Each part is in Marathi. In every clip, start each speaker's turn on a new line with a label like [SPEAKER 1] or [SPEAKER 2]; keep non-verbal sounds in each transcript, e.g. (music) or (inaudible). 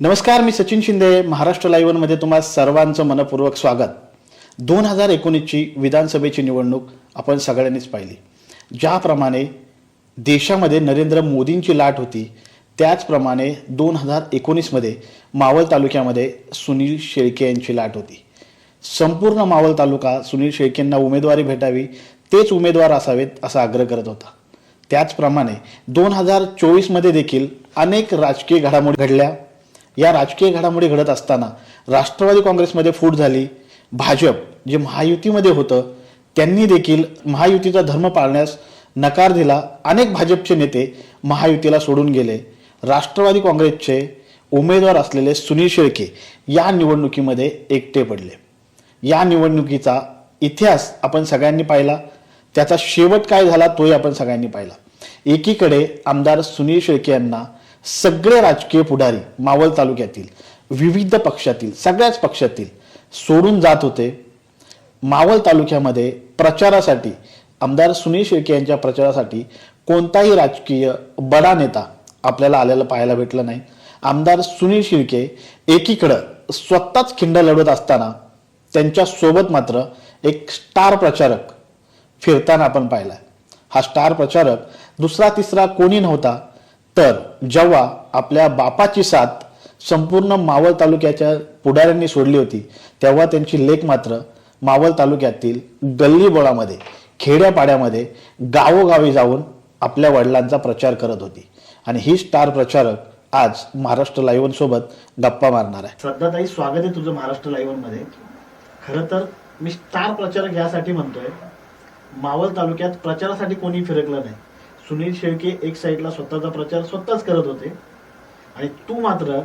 [SPEAKER 1] नमस्कार मी सचिन शिंदे महाराष्ट्र लाईव्हमध्ये तुम्हा सर्वांचं मनपूर्वक स्वागत. दोन हजार एकोणीसची विधानसभेची निवडणूक आपण सगळ्यांनीच पाहिली. ज्याप्रमाणे देशामध्ये नरेंद्र मोदींची लाट होती त्याचप्रमाणे दोन हजार एकोणीसमध्ये मावळ तालुक्यामध्ये सुनील शेळके यांची लाट होती. संपूर्ण मावळ तालुका सुनील शेळकेंना उमेदवारी भेटावी तेच उमेदवार असावेत असा आग्रह करत होता. त्याचप्रमाणे दोन हजार चोवीसमध्ये देखील अनेक राजकीय घडामोडी घडल्या. या राजकीय घडामोडी घडत असताना राष्ट्रवादी काँग्रेसमध्ये फूट झाली. भाजप जे महायुतीमध्ये होतं त्यांनी देखील महायुतीचा धर्म पाळण्यास नकार दिला. अनेक भाजपचे नेते महायुतीला सोडून गेले. राष्ट्रवादी काँग्रेसचे उमेदवार असलेले सुनील शेळके या निवडणुकीमध्ये एकटे पडले. या निवडणुकीचा इतिहास आपण सगळ्यांनी पाहिला. त्याचा शेवट काय झाला तोही आपण सगळ्यांनी पाहिला. एकीकडे आमदार सुनील शेळके यांना सगळे राजकीय पुढारी मावळ तालुक्यातील विविध पक्षातील सगळ्याच पक्षातील सोडून जात होते. मावळ तालुक्यामध्ये प्रचारासाठी आमदार सुनील शेळके यांच्या प्रचारासाठी कोणताही राजकीय बडा नेता आपल्याला आलेला पाहायला भेटला नाही. आमदार सुनील शिर्के एकीकडं स्वतःच खिंड लढवत असताना त्यांच्यासोबत मात्र एक स्टार प्रचारक फिरताना आपण पाहिला हा स्टार प्रचारक दुसरा तिसरा कोणी नव्हता तर जेव्हा आपल्या बापाची साथ संपूर्ण मावळ तालुक्याच्या पुढाऱ्यांनी सोडली होती तेव्हा त्यांची लेख मात्र मावळ तालुक्यातील गल्लीबोळामध्ये खेड्यापाड्यामध्ये गावोगावी जाऊन आपल्या वडिलांचा प्रचार करत होती. आणि ही स्टार प्रचारक आज महाराष्ट्र लाईव्ह सोबत गप्पा मारणार आहे. श्रद्धाताई स्वागत आहे तुझं महाराष्ट्र लाईव्हमध्ये. खरं तर मी स्टार प्रचारक यासाठी म्हणतोय मावळ तालुक्यात प्रचारासाठी कोणी फिरकलं नाही. सुनील शेळके एक साईडला स्वतःचा प्रचार स्वतःच करत होते. आणि तू मात्र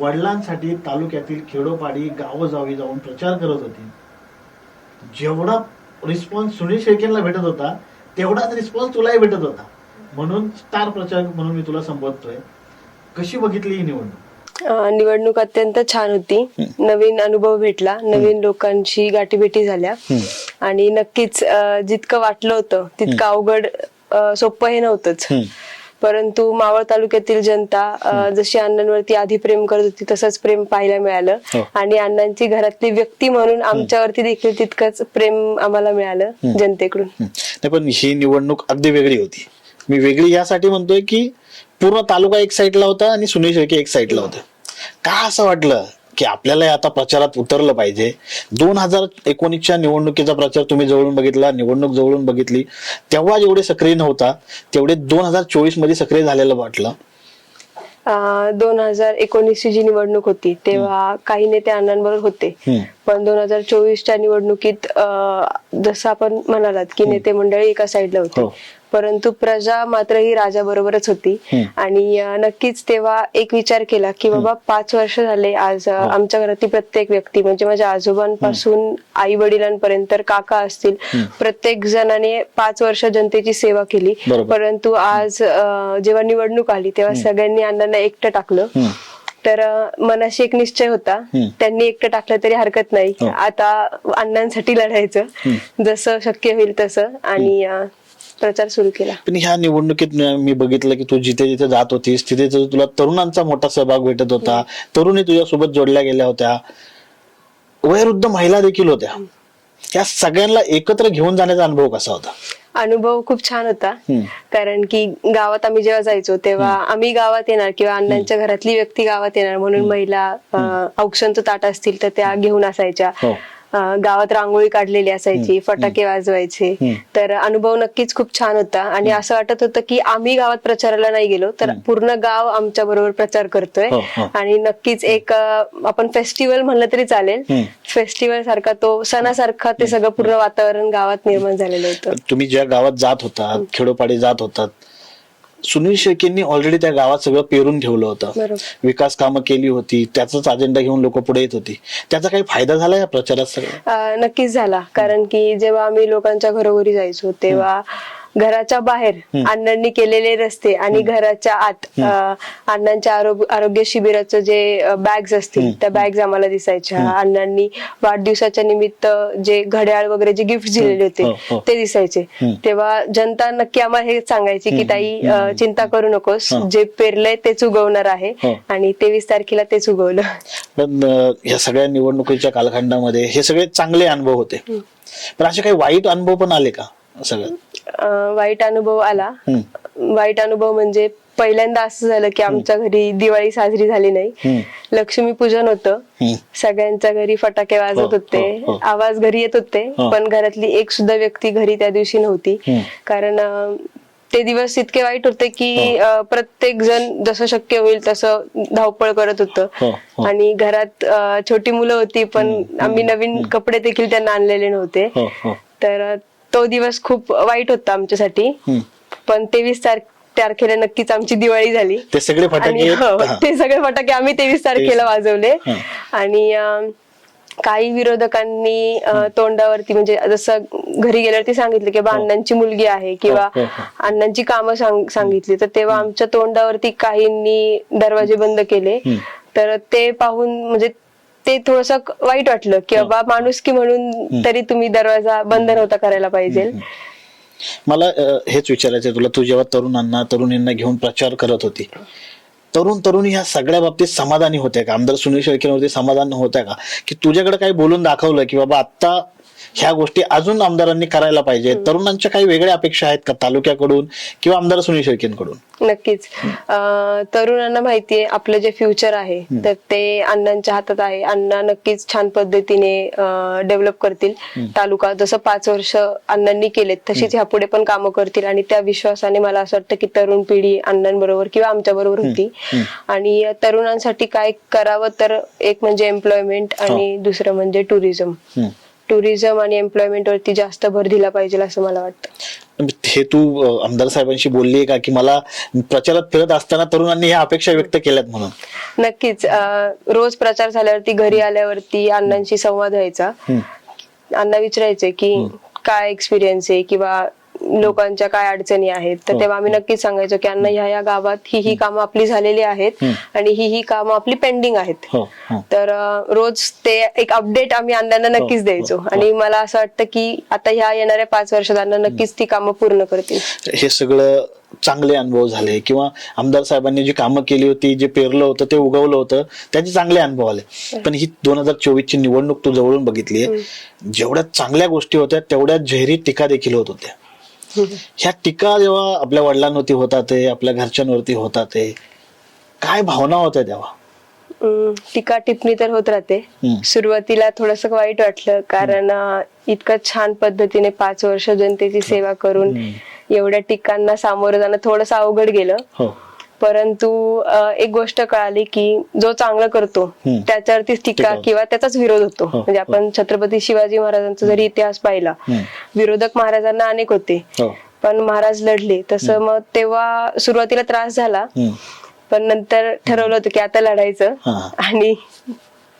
[SPEAKER 1] वडिलांसाठी तालुक्यातील खेडोपाडी गावोजावी जाऊन प्रचार करत होती. जेवढा रिस्पॉन्स सुनील शेळकेंना भेटत होता तेवढाच रिस्पॉन्स तुलाही भेटत होता. म्हणून स्टार प्रचारक म्हणून मी तुला संबोधतोय. कशी बघितली ही निवडणूक?
[SPEAKER 2] निवडणूक अत्यंत छान होती. नवीन अनुभव भेटला. नवीन लोकांशी गाठीभेटी झाल्या. आणि नक्कीच जितकं वाटलं होतं तितकं अवघड सोपं हे नव्हतंच. परंतु मावळ तालुक्यातील जनता जशी अण्णांवरती आधी प्रेम करत होती तसंच प्रेम पाहायला मिळालं.
[SPEAKER 1] हो.
[SPEAKER 2] आणि अण्णांची घरातली व्यक्ती म्हणून आमच्यावरती देखील तितकंच प्रेम आम्हाला मिळालं जनतेकडून.
[SPEAKER 1] नाही पण ही निवडणूक अगदी वेगळी होती. मी वेगळी यासाठी म्हणतोय की पूर्ण तालुका एक साईडला होता आणि सुनील शेळके एक साईडला होते. का असं वाटलं? की आपल्याला आता प्रचारात उतरलं पाहिजे. दोन हजार एकोणीसच्या निवडणुकीचा प्रचार तुम्ही जवळून बघितला निवडणूक जवळून बघितली. तेव्हा जेवढे सक्रिय नव्हता तेवढे दोन हजार चोवीसमध्ये सक्रिय झालेलं वाटलं.
[SPEAKER 2] दोन हजार एकोणीसची जी निवडणूक होती तेव्हा काही नेते अण्णांबरोबर होते. पण दोन हजार चोवीसच्या निवडणुकीत जसं आपण म्हणालात की नेते मंडळी एका साईडला होते.
[SPEAKER 1] हो.
[SPEAKER 2] परंतु प्रजा मात्र ही राजा बरोबरच होती. आणि नक्कीच तेव्हा एक विचार केला की बाबा पाच वर्ष झाले आज
[SPEAKER 1] हो.
[SPEAKER 2] आमच्या घरातली प्रत्येक व्यक्ती म्हणजे माझ्या आजोबांपासून आई वडिलांपर्यंत काका असतील प्रत्येक जणाने पाच वर्ष जनतेची सेवा केली. परंतु आज जेव्हा निवडणूक आली तेव्हा सगळ्यांनी अण्णांना एकटं टाकलं. तर मनाशी एक निश्चय होता. त्यांनी एकटं टाकलं तरी हरकत नाही.
[SPEAKER 1] हो.
[SPEAKER 2] आता अण्णांसाठी लढायचं. जसं शक्य होईल तसं. आणि प्रचार सुरू केला.
[SPEAKER 1] पण ह्या निवडणुकीत मी मी बघितलं की तू जिथे जिथे जात होतीस तिथे तुला तरुणांचा मोठा सहभाग भेटत होता. तरुणी तुझ्यासोबत जोडल्या गेल्या होत्या. वयोवृद्ध महिला देखील होत्या. या सगळ्यांना एकत्र घेऊन जाण्याचा अनुभव कसा होता?
[SPEAKER 2] अनुभव खूप छान होता.
[SPEAKER 1] हम्म.
[SPEAKER 2] कारण की गावात आम्ही जेव्हा जायचो तेव्हा आम्ही गावात येणार किंवा अण्णांच्या घरातली व्यक्ती गावात येणार म्हणून महिला अं, औक्षणचं ताट असतील तर त्या घेऊन असायच्या.
[SPEAKER 1] हो.
[SPEAKER 2] गावात रांगोळी काढलेली असायची फटाके वाजवायचे. तर अनुभव नक्कीच खूप छान होता आणि असं वाटत होतं की आम्ही गावात प्रचाराला नाही गेलो तर पूर्ण गाव आमच्या बरोबर प्रचार करतोय.
[SPEAKER 1] हो, हो.
[SPEAKER 2] आणि नक्कीच एक आपण फेस्टिवल म्हणलं तरी चालेल. फेस्टिवल सारखा तो सणासारखा ते सगळं पूर्ण वातावरण गावात निर्माण झालेलं होतं.
[SPEAKER 1] तुम्ही ज्या गावात जात होतात खेडोपाडी जात होतात सुनील शेळकेंनी ऑलरेडी त्या गावात सगळं पेरून ठेवलं होतं. विकास कामं केली होती त्याचाच अजेंडा घेऊन लोक पुढे येत होती. त्याचा काही फायदा झाला या प्रचारात सगळं?
[SPEAKER 2] नक्कीच झाला. कारण की जेव्हा आम्ही लोकांच्या घरोघरी जायचो तेव्हा घराच्या बाहेर अण्णांनी केलेले रस्ते आणि घराच्या आत अण्णांच्या आरोग्य शिबिराचं जे बॅग्स असतील त्या बॅग्स आम्हाला दिसायच्या. अण्णांनी वाढदिवसाच्या निमित्त जे घड्याळ वगैरे जे गिफ्ट दिलेले
[SPEAKER 1] हो, हो.
[SPEAKER 2] होते ते दिसायचे. तेव्हा जनता नक्की आम्हाला हे सांगायची की ताई चिंता करू नकोस. जे पेरलंय तेच उगवणार आहे
[SPEAKER 1] हो.
[SPEAKER 2] आणि तेवीस तारखेला तेच उगवलं.
[SPEAKER 1] पण या सगळ्या निवडणुकीच्या कालखंडामध्ये हे सगळे चांगले अनुभव होते. पण असे काही वाईट अनुभव पण आले का? सगळं
[SPEAKER 2] अं, वाईट अनुभव आला. वाईट अनुभव म्हणजे पहिल्यांदा असं झालं की आमच्या घरी दिवाळी साजरी झाली नाही. लक्ष्मी पूजन होतं
[SPEAKER 1] हम्म.
[SPEAKER 2] सगळ्यांच्या घरी फटाके
[SPEAKER 1] हो,
[SPEAKER 2] वाजत होते
[SPEAKER 1] हो, हो.
[SPEAKER 2] आवाज घरी येत होते
[SPEAKER 1] हो.
[SPEAKER 2] पण घरातली एक सुद्धा व्यक्ती घरी त्या दिवशी नव्हती
[SPEAKER 1] हम्म.
[SPEAKER 2] कारण अं, ते दिवस इतके वाईट होते की
[SPEAKER 1] हो.
[SPEAKER 2] अं, प्रत्येक जण जसं शक्य होईल तसं धावपळ करत
[SPEAKER 1] हो,
[SPEAKER 2] होतं
[SPEAKER 1] हो.
[SPEAKER 2] आणि घरात अं, छोटी मुलं होती पण आम्ही नवीन कपडे देखील त्यांना आणलेले नव्हते
[SPEAKER 1] हो हो
[SPEAKER 2] तर तो दिवस खूप वाईट होता आमच्यासाठी. पण तेवीस तारखेला नक्कीच आमची दिवाळी झाली.
[SPEAKER 1] ते सगळे फटाके
[SPEAKER 2] हो,
[SPEAKER 1] हा.
[SPEAKER 2] ते सगळे फटाके आम्ही तेवीस तारखेला वाजवले.
[SPEAKER 1] हा.
[SPEAKER 2] आणि काही विरोधकांनी तोंडावरती म्हणजे जसं घरी गेल्यावरती सांगितलं की बा अण्णांची मुलगी आहे किंवा
[SPEAKER 1] हो, हो, हो.
[SPEAKER 2] अण्णांची कामं सांग- सांगितली. तर तेव्हा आमच्या तोंडावरती काहींनी दरवाजे बंद केले. तर ते पाहून म्हणजे ते थोडस वाईट वाटलं. की बाबा माणूस की म्हणून तरी तुम्ही दरवाजा बंद नव्हता करायला पाहिजे.
[SPEAKER 1] मला हेच विचारायचं तुला. तू जेव्हा तरुणांना तरुणींना घेऊन प्रचार करत होती तरुण तरुणी ह्या सगळ्या बाबतीत समाधानी होत्या का? आमदार सुनील शेळकेंवरती समाधान होत्या का? की तुझ्याकडे काही बोलून दाखवलं की बाबा आता ह्या गोष्टी अजून आमदारांनी करायला पाहिजे तरुणांच्या काही वेगळ्या अपेक्षा आहेत का तालुक्याकडून किंवा आमदार सुनील शेळकेंकडून?
[SPEAKER 2] नक्कीच. अं, तरुणांना माहितीये आपलं जे फ्युचर आहे तर ते अण्णांच्या हातात आहे. अण्णा नक्कीच छान पद्धतीने डेव्हलप करतील. तालुका जसं पाच वर्ष अण्णांनी केलेत तशीच ह्यापुढे पण कामं करतील. आणि त्या विश्वासाने मला असं वाटतं की तरुण पिढी अण्णांबरोबर किंवा आमच्या बरोबर होती. आणि तरुणांसाठी काय करावं तर एक म्हणजे एम्प्लॉयमेंट आणि दुसरं म्हणजे टुरिझम
[SPEAKER 1] हम्म.
[SPEAKER 2] टुरिझम आणि एम्प्लॉयमेंट वरती जास्त भर दिला पाहिजे असं मला वाटतं.
[SPEAKER 1] हे तू आमदार साहेबांशी बोलली का? की मला प्रचारात फिरत असताना तरुणांनी ह्या अपेक्षा व्यक्त केल्यात म्हणून.
[SPEAKER 2] नक्कीच. रोज प्रचार झाल्यावरती घरी आल्यावरती अण्णांशी संवाद व्हायचा. अण्णा विचारायचे की काय एक्सपिरियन्स आहे? किंवा लोकांच्या काय अडचणी आहेत तर तेव्हा आम्ही नक्कीच सांगायचो की अण्णा ह्या या गावात ही ही कामं आपली झालेली आहेत आणि ही ही कामं आपली पेंडिंग आहेत.
[SPEAKER 1] हो हो.
[SPEAKER 2] तर रोज ते एक अपडेट आम्ही अण्णांना नक्कीच द्यायचो. आणि मला असं वाटतं की आता ह्या येणाऱ्या पाच वर्षात अण्णा नक्कीच ती कामं पूर्ण करतील.
[SPEAKER 1] हे सगळं चांगले अनुभव झाले. किंवा आमदार साहेबांनी जी कामं केली होती जे पेरलं होतं ते उगवलं होतं त्याचे चांगले अनुभव आले. पण ही दोन हजार चोवीस ची निवडणूक तू जवळून बघितली जेवढ्या चांगल्या गोष्टी होत्या तेवढ्या जहिरी टीका देखील होत होत्या. ह्या टीका जेव्हा आपल्या वडिलांवरती होतात ते आपल्या घरच्यांवरती होतात ते काय भावना होत्या तेव्हा?
[SPEAKER 2] अं, टीका टिप्पणी तर होत राहते.
[SPEAKER 1] हम्म.
[SPEAKER 2] सुरुवातीला थोडस वाईट वाटलं कारण अं, इतकं छान पद्धतीने पाच वर्ष जनतेची सेवा करून एवढ्या टीकांना सामोरं जाणं थोडस अवघड गेलं.
[SPEAKER 1] हो.
[SPEAKER 2] परंतु एक गोष्ट कळाली की जो चांगलं करतो. त्याच्यावरतीच टीका. किंवा त्याचाच विरोध होतो
[SPEAKER 1] हो,
[SPEAKER 2] म्हणजे आपण छत्रपती शिवाजी महाराजांचा जरी इतिहास पाहिला. विरोधक महाराजांना अनेक होते
[SPEAKER 1] हो
[SPEAKER 2] पण महाराज लढले तसं मग तेव्हा सुरुवातीला त्रास झाला. पण नंतर ठरवलं होतं की आता लढायचं
[SPEAKER 1] हा.
[SPEAKER 2] आणि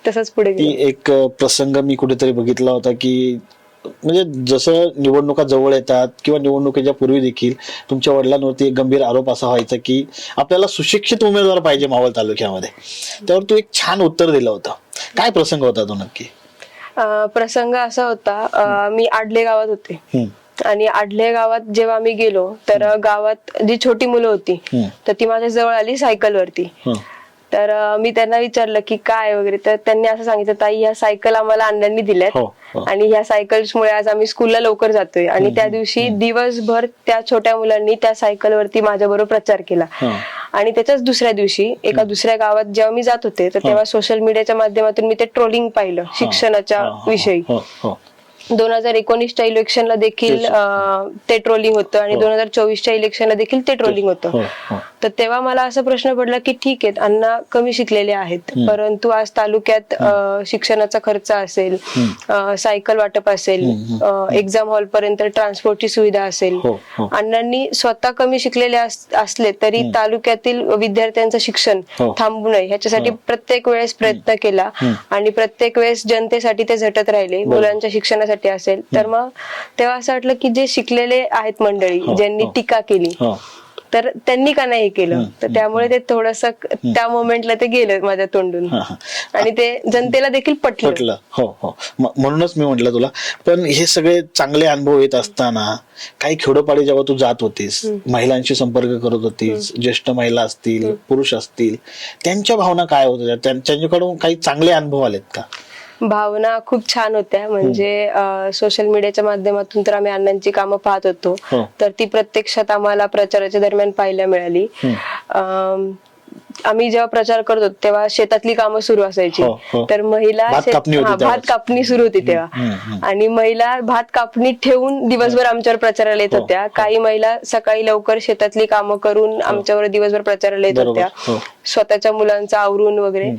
[SPEAKER 2] तसंच पुढे
[SPEAKER 1] एक प्रसंग मी कुठेतरी बघितला होता की म्हणजे जसं निवडणुका जवळ येतात किंवा निवडणुकीच्या पूर्वी देखील तुमच्या वडिलांवरती एक गंभीर आरोप असा व्हायचा की आपल्याला सुशिक्षित उमेदवार पाहिजे मावळ तालुक्यामध्ये. त्यावर तू एक छान उत्तर दिलं होतं. काय प्रसंग होता तो नक्की?
[SPEAKER 2] प्रसंग असा होता मी आडले गावात होते. आणि आडले गावात जेव्हा आम्ही गेलो तर गावात जी छोटी मुलं होती. तर ती माझ्या जवळ आली सायकलवरती.
[SPEAKER 1] हं.
[SPEAKER 2] तर मी त्यांना विचारलं की काय वगैरे तर त्यांनी असं सांगितलं ताई ह्या सायकल आम्हाला अण्णांनी दिल्यात
[SPEAKER 1] हो, हो.
[SPEAKER 2] आणि ह्या सायकल्समुळे आज आम्ही स्कूलला लवकर जातोय. आणि त्या दिवशी दिवसभर त्या छोट्या मुलांनी त्या सायकलवरती माझ्या बरोबर प्रचार केला. आणि त्याच्याच दुसऱ्या दिवशी एका दुसऱ्या गावात जेव्हा मी जात होते तर तेव्हा सोशल मीडियाच्या माध्यमातून मी ते ट्रोलिंग पाहिलं शिक्षणाच्या विषयी.
[SPEAKER 1] हो.
[SPEAKER 2] दोन हजार एकोणीसच्या इलेक्शनला देखील ते ट्रोलिंग होतं आणि दोन हजार चोवीसच्या इलेक्शनला देखील ते ट्रोलिंग होतं. तर तेव्हा मला असा प्रश्न पडला की ठीक आहे अण्णा कमी शिकलेले आहेत. परंतु आज तालुक्यात शिक्षणाचा खर्च असेल सायकल वाटप असेल एक्झाम हॉल पर्यंत ट्रान्सपोर्टची सुविधा असेल.
[SPEAKER 1] हो, हो.
[SPEAKER 2] अण्णांनी स्वतः कमी शिकलेले अस- असले तरी तालुक्यातील विद्यार्थ्यांचं शिक्षण
[SPEAKER 1] हो.
[SPEAKER 2] थांबू नये. ह्याच्यासाठी प्रत्येक वेळेस प्रयत्न केला. आणि प्रत्येक वेळेस जनतेसाठी ते झटत राहिले. मुलांच्या शिक्षणासाठी साठी असेल. तर मग तेव्हा असं वाटलं की जे शिकलेले आहेत मंडळी ज्यांनी. टीका केली तर त्यांनी का नाही हे केलं? तर त्यामुळे ते थोडस त्या मोमेंटला ते गेलं माझ्या तोंडून. आणि ते जनतेला देखील पटलं.
[SPEAKER 1] हो हो. म्हणूनच मी म्हंटल तुला. पण हे सगळे चांगले अनुभव येत असताना काही खेडोपाडी जेव्हा तू जात होतीस महिलांशी संपर्क करत होतीस ज्येष्ठ महिला असतील पुरुष असतील त्यांच्या भावना काय होत होत्या? त्यां- त्यांच्याकडून काही चांगले अनुभव आलेत का?
[SPEAKER 2] भावना खूप छान होत्या. म्हणजे सोशल मीडियाच्या माध्यमातून तर आम्ही अण्णांची कामं पाहत होतो.
[SPEAKER 1] हो.
[SPEAKER 2] तर ती प्रत्यक्षात आम्हाला प्रचाराच्या दरम्यान पाहायला मिळाली. आम्ही जेव्हा प्रचार करत होतो तेव्हा शेतातली कामं सुरू असायची.
[SPEAKER 1] हो, हो.
[SPEAKER 2] तर महिला
[SPEAKER 1] भात
[SPEAKER 2] शेत-
[SPEAKER 1] कापणी होती
[SPEAKER 2] हा, सुरू होती
[SPEAKER 1] हम्म,
[SPEAKER 2] तेव्हा
[SPEAKER 1] हम्म.
[SPEAKER 2] आणि महिला भात कापणी ठेवून दिवसभर आमच्यावर प्रचाराला येत
[SPEAKER 1] हो,
[SPEAKER 2] होत्या. काही महिला सकाळी लवकर शेतातली कामं करून आमच्यावर दिवसभर प्रचाराला येत
[SPEAKER 1] बरोबर,
[SPEAKER 2] होत्या.
[SPEAKER 1] हो.
[SPEAKER 2] स्वतःच्या मुलांचं आवरून वगैरे.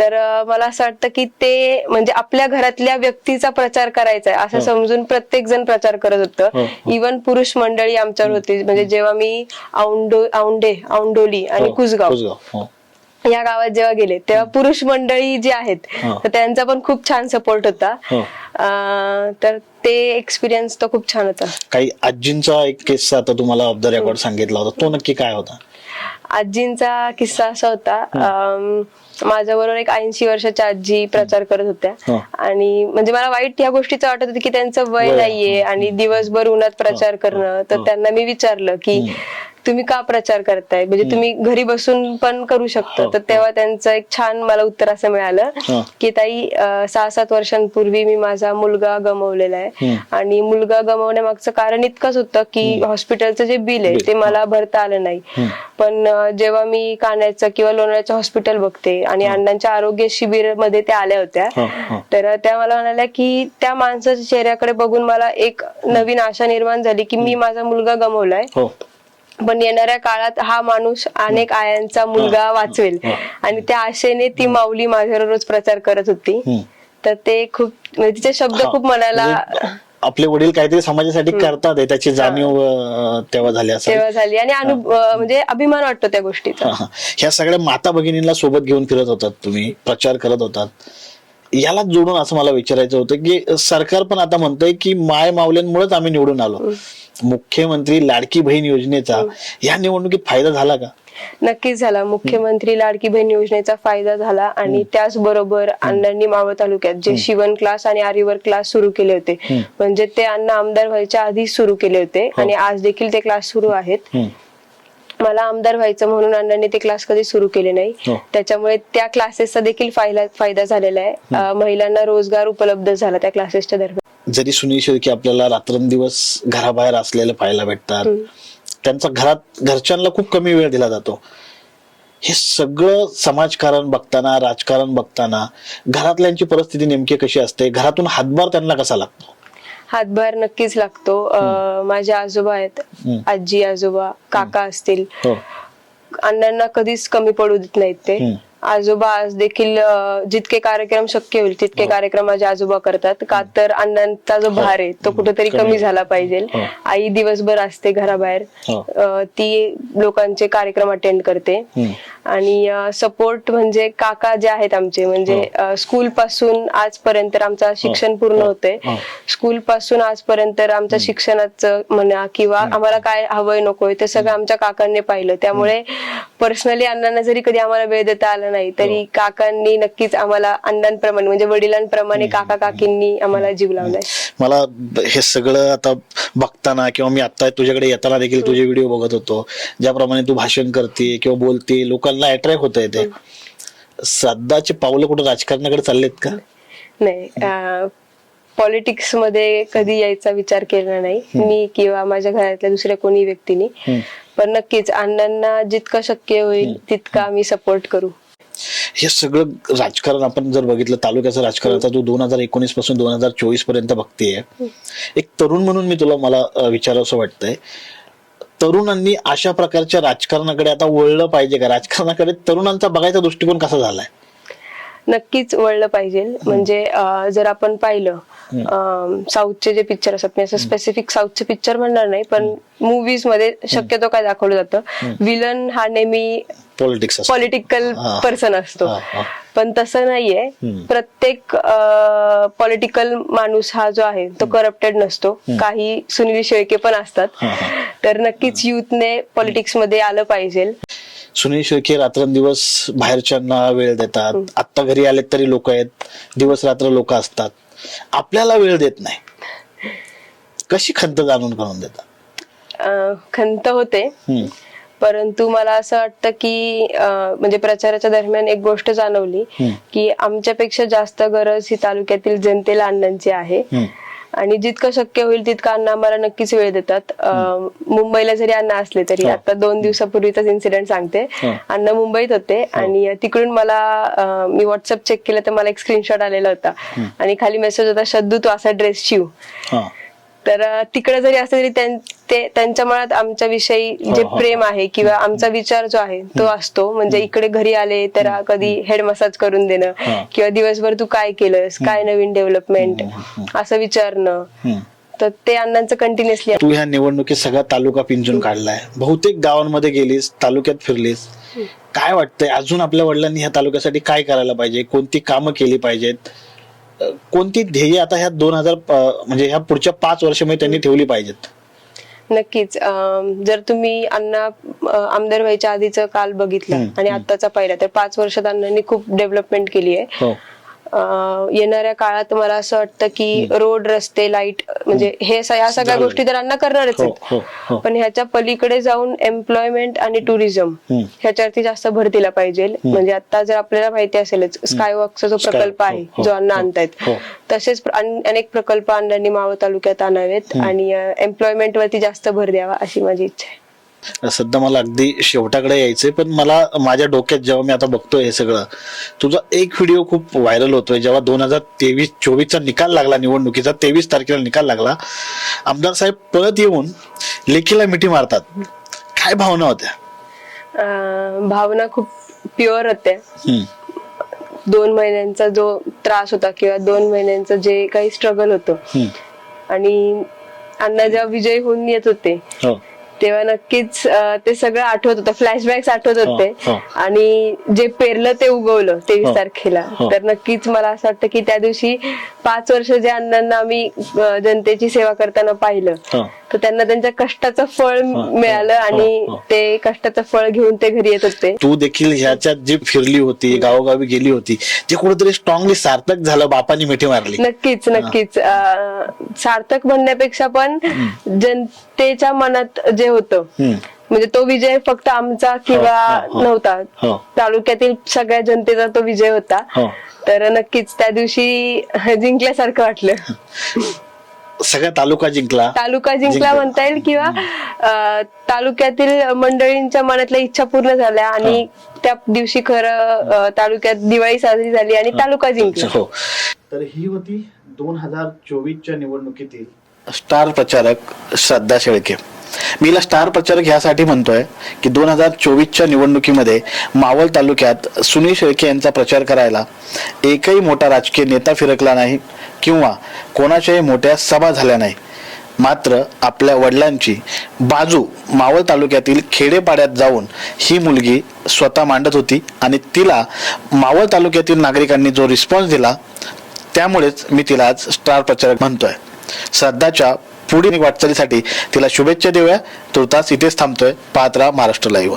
[SPEAKER 2] तर अं, मला असं वाटतं की ते म्हणजे आपल्या घरातल्या व्यक्तीचा प्रचार करायचा आहे असं समजून प्रत्येक जण प्रचार करत
[SPEAKER 1] हो,
[SPEAKER 2] होतं इवन पुरुष मंडळी आमच्यावर होती. म्हणजे जेव्हा मी औंडो औंडे औंडोली आणि
[SPEAKER 1] हो,
[SPEAKER 2] कुसगाव.
[SPEAKER 1] कुसगाव. हो
[SPEAKER 2] या गावात जेव्हा गेले तेव्हा पुरुष मंडळी जी आहेत
[SPEAKER 1] हो.
[SPEAKER 2] तर त्यांचा पण खूप छान सपोर्ट होता.
[SPEAKER 1] हो.
[SPEAKER 2] अं, तर ते एक्सपिरियन्स तो खूप छान होता.
[SPEAKER 1] काही आजींचा एक किस्सा आता तुम्हाला ऑफ द रेकॉर्ड सांगितला होता. तो नक्की काय होता?
[SPEAKER 2] आजींचा किस्सा असा होता माझ्या बरोबर एक ऐंशी वर्षाच्या आजी प्रचार करत
[SPEAKER 1] हो.
[SPEAKER 2] होत्या आणि म्हणजे मला वाईट या गोष्टीचं वाटत होतं की त्यांचं वय
[SPEAKER 1] वय,
[SPEAKER 2] नाहीये आणि दिवसभर उन्हात प्रचार करणं. तर त्यांना मी विचारलं की तुम्ही का प्रचार करताय? म्हणजे तुम्ही घरी बसून पण करू शकता.
[SPEAKER 1] हो,
[SPEAKER 2] तर तेव्हा त्यांचं एक छान मला उत्तर असं मिळालं
[SPEAKER 1] हो.
[SPEAKER 2] की ताई सहा सात वर्षांपूर्वी मी माझा मुलगा गमावलेला आहे आणि मुलगा गमावण्यामागचं कारण इतकंच होतं की हॉस्पिटलचं जे बिल आहे ते मला भरता आलं नाही. पण जेव्हा मी काण्याचं किंवा लोणाऱ्याचं हॉस्पिटल बघते आणि अण्णांच्या आरोग्य शिबिरमध्ये त्या आल्या होत्या
[SPEAKER 1] हो, हो.
[SPEAKER 2] तर त्या मला म्हणाल्या की त्या माणसाच्या चेहऱ्याकडे बघून मला एक नवीन आशा निर्माण झाली की मी माझा मुलगा गमावलाय
[SPEAKER 1] हो.
[SPEAKER 2] पण येणाऱ्या काळात हा माणूस अनेक आयांचा मुलगा वाचवेल. आणि त्या आशेने ती माऊली माझ्यावर रोज प्रचार करत होती. तर ते खूप म्हणजे तिचे शब्द खूप मनाला
[SPEAKER 1] म्हणजे आपले वडील काहीतरी समाजासाठी करतात त्याची जाणीव तेव्हा झाली
[SPEAKER 2] तेव्हा झाली. आणि म्हणजे अभिमान वाटतो त्या गोष्टीचा.
[SPEAKER 1] ह्या सगळ्या माता भगिनींना सोबत घेऊन फिरत होतात तुम्ही प्रचार करत होतात. याला जोडून असं मला विचारायचं होतं की सरकार पण आता म्हणतंय की माय मावल्यांमुळेच आम्ही निवडून आलो. मुख्यमंत्री लाडकी बहीण योजनेचा या निवडणुकीत फायदा झाला का?
[SPEAKER 2] नक्कीच झाला. मुख्यमंत्री लाडकी बहीण योजनेचा फायदा झाला आणि त्याचबरोबर अण्णांनी मावळ तालुक्यात जे शिवण क्लास आणि आरीवर क्लास सुरू केले होते म्हणजे ते अण्णा आमदार व्हायच्या आधी सुरू केले होते आणि आज देखील ते क्लास सुरू आहेत. मला आमदार व्हायचं म्हणून अण्णांनी ते क्लास कधी सुरू केले नाही.
[SPEAKER 1] हो.
[SPEAKER 2] त्याच्यामुळे त्या क्लासेसचा देखील फायदा झालेला आहे. महिलांना रोजगार उपलब्ध झाला त्या क्लासेसच्या दरम्यान.
[SPEAKER 1] जरी सुनील शेळके आपल्याला रात्रंदिवस घराबाहेर असलेलं पाहायला भेटतात. त्यांचा घरात घरच्यांना खूप कमी वेळ दिला जातो. हे सगळं समाजकारण बघताना राजकारण बघताना घरातल्यांची परिस्थिती नेमकी कशी असते? घरातून हातभार त्यांना कसा लागतो?
[SPEAKER 2] हातभार नक्कीच लागतो. माझे आजोबा आहेत. आजी आजोबा काका असतील.
[SPEAKER 1] हो.
[SPEAKER 2] अण्णांना कधीच कमी पडू देत नाहीत ते. आजोबा आज देखील अं, जितके कार्यक्रम शक्य होईल तितके
[SPEAKER 1] हो.
[SPEAKER 2] कार्यक्रम माझे आजोबा करतात. का तर अण्णांचा जो भार आहे तो कुठेतरी
[SPEAKER 1] कमी
[SPEAKER 2] कमी झाला. पाहिजे.
[SPEAKER 1] हो.
[SPEAKER 2] आई दिवसभर असते घराबाहेर.
[SPEAKER 1] हो.
[SPEAKER 2] अं, ती लोकांचे कार्यक्रम अटेंड करते.
[SPEAKER 1] हम्म.
[SPEAKER 2] आणि सपोर्ट म्हणजे काका जे आहेत आमचे म्हणजे स्कूल पासून आजपर्यंत आमचं शिक्षण पूर्ण
[SPEAKER 1] हो.
[SPEAKER 2] होतंय.
[SPEAKER 1] हो.
[SPEAKER 2] स्कूल पासून आजपर्यंत आमच्या शिक्षणाचं म्हणा किंवा आम्हाला काय हवंय नकोय ते सगळं आमच्या काकांनी पाहिलं. त्यामुळे पर्सनली अण्णांना जरी कधी आम्हाला वेळ देता आला नाही. तरी काकांनी नक्कीच आम्हाला अण्णांप्रमाणे म्हणजे वडिलांप्रमाणे काका काकींनी आम्हाला जीव लावलाय.
[SPEAKER 1] मला हे सगळं आता बघताना किंवा मी आता तुझ्याकडे येताना देखील तुझे व्हिडिओ बघत होतो. ज्याप्रमाणे तू भाषण करते किंवा बोलते लोकांना अट्रॅक्ट होत ते. सध्याचे पावलं कुठं राजकारणाकडे चाललेत का?
[SPEAKER 2] नाही पॉलिटिक्समध्ये कधी यायचा विचार केला नाही. मी किंवा माझ्या घरातल्या दुसऱ्या कोणी व्यक्तीने. पण नक्कीच अण्णांना जितकं शक्य होईल तितका आम्ही सपोर्ट करू.
[SPEAKER 1] हे सगळं राजकारण आपण जर बघितलं तालुक्याचं राजकारण आता तू दोन हजार एकोणीसपासून दोन हजार चोवीसपर्यंत बघतेय. एक तरुण म्हणून मी तुला मला विचार असं वाटतंय. तरुणांनी अशा प्रकारच्या राजकारणाकडे आता वळलं पाहिजे का? राजकारणाकडे तरुणांचा बघायचा दृष्टिकोन कसा झालाय?
[SPEAKER 2] नक्कीच वळलं पाहिजे. म्हणजे जर आपण पाहिलं साऊथचे जे पिक्चर असतात मी असं स्पेसिफिक साऊथचे पिक्चर म्हणणार नाही पण मुव्हीजमध्ये शक्यतो काय दाखवलं जातं विलन हा नेहमी
[SPEAKER 1] पॉलिटिक्स
[SPEAKER 2] पॉलिटिकल. पर्सन असतो. पण तसं नाहीये. प्रत्येक पॉलिटिकल माणूस हा जो आहे तो करप्टेड नसतो. काही सुनील शेळके पण असतात. तर नक्कीच युथने पॉलिटिक्समध्ये आलं पाहिजे.
[SPEAKER 1] सुनील शेळके रात्रंदिवस बाहेरच्यांना वेळ देतात. आत्ता घरी आलेत तरी लोक आहेत. दिवस रात्र लोक असतात. आपल्याला वेळ देत नाही. कशी खंत जाणून करून देतात?
[SPEAKER 2] खंत होते. परंतु मला असं वाटतं की म्हणजे प्रचाराच्या दरम्यान एक गोष्ट जाणवली. की आमच्यापेक्षा जास्त गरज ही तालुक्यातील जनतेला अण्णांची आहे. आणि जितकं शक्य होईल तितकं अण्णा आम्हाला नक्कीच वेळ देतात. मुंबईला जरी अण्णा असले तरी. आता दोन दिवसापूर्वीचाच इन्सिडेंट सांगते. अण्णा मुंबईत होते आणि तिकडून मला मी व्हॉट्सअप चेक केलं तर मला एक स्क्रीनशॉट आलेला होता. आणि खाली मेसेज होता शद्दू तू असा ड्रेस शिव. तर तिकडे जरी असले तरी त्यांच्या मनात आमच्या विषयी जे
[SPEAKER 1] हो, हो.
[SPEAKER 2] प्रेम आहे किंवा आमचा विचार जो आहे तो असतो. म्हणजे इकडे घरी आले तर कधी हेड मसाज करून देणं
[SPEAKER 1] हा.
[SPEAKER 2] किंवा दिवसभर तू काय केलंस काय नवीन डेव्हलपमेंट असं विचारणं. तर ते अण्णांचं कंटिन्युअसली
[SPEAKER 1] तू ह्या निवडणुकीत सगळा तालुका पिंजून काढलाय. बहुतेक गावांमध्ये गेलीस तालुक्यात फिरलीस. काय वाटतंय? अजून आपल्या वडिलांनी ह्या तालुक्यासाठी काय करायला पाहिजे? कोणती कामं केली पाहिजेत? कोणती ध्येय आता ह्या दोन हजार म्हणजे ह्या पुढच्या पाच वर्षामध्ये त्यांनी ठेवली पाहिजेत?
[SPEAKER 2] नक्कीच. जर तुम्ही अण्णा आमदार व्हायच्या आधीचं काल बघितलं आणि आत्ताचा पहिला तर पाच वर्षात अण्णांनी खूप डेव्हलपमेंट केली आहे.
[SPEAKER 1] हो.
[SPEAKER 2] येणाऱ्या काळात मला असं वाटतं की रोड रस्ते लाइट म्हणजे हे ह्या सगळ्या. गोष्टी तर अण्णा करणारच
[SPEAKER 1] हो
[SPEAKER 2] आहेत.
[SPEAKER 1] हो हो
[SPEAKER 2] पण ह्याच्या पलीकडे जाऊन एम्प्लॉयमेंट आणि टुरिझम. ह्याच्यावरती जास्त भर दिला पाहिजे. म्हणजे आता जर आपल्याला माहिती असेलच स्कायवॉकचा जो
[SPEAKER 1] Sky-
[SPEAKER 2] प्रकल्प
[SPEAKER 1] हो,
[SPEAKER 2] आहे
[SPEAKER 1] हो,
[SPEAKER 2] जो अण्णा
[SPEAKER 1] हो,
[SPEAKER 2] आणतायत
[SPEAKER 1] हो.
[SPEAKER 2] तसेच अनेक प्रकल्प अण्णांनी मावळ तालुक्यात आणावेत आणि एम्प्लॉयमेंट वरती जास्त भर द्यावा अशी माझी इच्छा आहे.
[SPEAKER 1] सध्या मला अगदी शेवटाकडे यायचंय पण मला माझ्या डोक्यात जेव्हा मी आता बघतोय हे सगळं तुझा एक व्हिडिओ खूप व्हायरल होतोय जेव्हा दोन हजार तेवीस चोवीसचा निकाल लागला निवडणुकीचा तेवीस तारखेला निकाल लागला. आमदार साहेब पळत येऊन लेखीला मिठी मारतात. काय भावना होत्या?
[SPEAKER 2] भावना खूप प्युअर होत्या. दोन महिन्यांचा जो त्रास होता किंवा दोन महिन्यांचं जे काही स्ट्रगल होतं. आणि अण्णा जेव्हा विजयी होऊन येत होते
[SPEAKER 1] हो.
[SPEAKER 2] तेव्हा नक्कीच अं, ते सगळं आठवत होतं फ्लॅशबॅक्स आठवत होते
[SPEAKER 1] हो, हो.
[SPEAKER 2] आणि जे पेरलं ते उगवलं
[SPEAKER 1] हो,
[SPEAKER 2] तेवीस तारखेला
[SPEAKER 1] हो.
[SPEAKER 2] तर नक्कीच मला असं वाटतं की त्या दिवशी पाच वर्ष जे अण्णांना आम्ही अं, जनतेची सेवा करताना पाहिलं
[SPEAKER 1] हो.
[SPEAKER 2] तर त्यांना त्यांच्या कष्टाचं फळ मिळालं आणि
[SPEAKER 1] हो, हो.
[SPEAKER 2] ते कष्टाचं फळ घेऊन ते घरी येत होते.
[SPEAKER 1] तू देखील ह्याच्यात जी फिरली होती गावोगावी गेली होती ते कुठेतरी स्ट्रॉंगली सार्थक झालं बापानी मिठी मारली.
[SPEAKER 2] नक्कीच नक्कीच. सार्थक म्हणण्यापेक्षा पण जनतेच्या मनात जे होतं म्हणजे तो विजय फक्त आमचा किंवा
[SPEAKER 1] हो, हो.
[SPEAKER 2] नव्हता.
[SPEAKER 1] हो.
[SPEAKER 2] तालुक्यातील सगळ्या जनतेचा तो विजय होता.
[SPEAKER 1] हो.
[SPEAKER 2] तर नक्कीच त्या दिवशी जिंकल्यासारखं वाटलं. (laughs)
[SPEAKER 1] सगळा तालुका जिंकला.
[SPEAKER 2] तालुका जिंकला. म्हणता येईल किंवा अं, तालुक्यातील मंडळींच्या मनातल्या इच्छा पूर्ण झाल्या आणि त्या दिवशी खरं अं, तालुक्यात दिवाळी साजरी झाली आणि तालुका जिंकला.
[SPEAKER 1] हो. तर ही होती दोन हजार चोवीसच्या निवडणुकीतील स्टार प्रचारक श्रद्धा शेळके. मी हिला स्टार प्रचारक ह्यासाठी म्हणतोय की दोन हजार चोवीसच्या निवडणुकीमध्ये मावळ तालुक्यात सुनील शेळके यांचा प्रचार करायला एकही मोठा राजकीय नेता फिरकला नाही किंवा कोणाच्याही मोठ्या सभा झाल्या नाही. मात्र आपल्या वडिलांची बाजू मावळ तालुक्यातील खेडेपाड्यात जाऊन ही मुलगी स्वतः मांडत होती आणि तिला मावळ तालुक्यातील नागरिकांनी जो रिस्पॉन्स दिला त्यामुळेच मी तिला आज स्टार प्रचारक म्हणतोय. सध्याच्या पुढील वाटचालीसाठी तिला शुभेच्छा देऊया. तुर्तास इथेच थांबतोय पात्रा महाराष्ट्र लाईव्ह